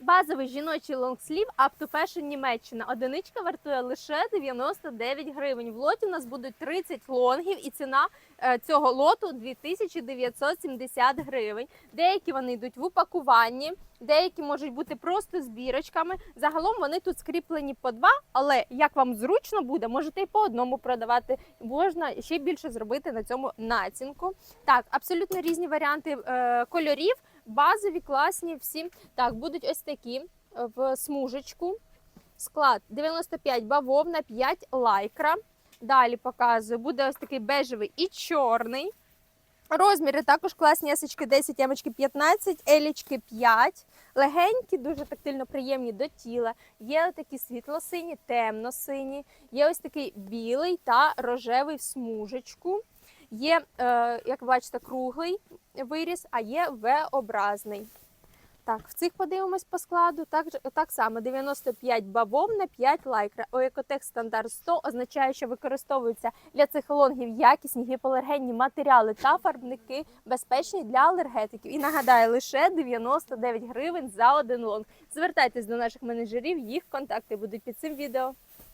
Базовий жіночий лонгслів Up Fashion Німеччина. Одиничка вартує лише 99 гривень. В лоті у нас будуть 30 лонгів, і ціна е, цього лоту 2970 гривень. Деякі вони йдуть в упакуванні, деякі можуть бути просто збірочками. Загалом вони тут скріплені по два, але як вам зручно буде, можете і по одному продавати. Можна ще більше зробити на цьому націнку. Так, абсолютно різні варіанти е, кольорів. Базові, класні, всі так будуть ось такі е, в смужечку. Склад 95 бавовна, 5 лайкра. Далі показую, буде ось такий бежевий і чорний. Розміри також класні ясочки 10, ямочки 15, елічки 5. Легенькі, дуже тактильно приємні до тіла. Є такі світло-сині, темно-сині. Є ось такий білий та рожевий в смужечку. Є, е, як бачите, круглий виріс, а є V-образний. Так, в цих подивимось по складу. Так, так само 95 бавовна, 5 лайкра. Оекотек стандарт 100 означає, що використовуються для цих лонгів якісні гіпоалергенні матеріали та фарбники, безпечні для алергетиків. І нагадаю, лише 99 гривень за один лонг. Звертайтесь до наших менеджерів, їх контакти будуть під цим відео.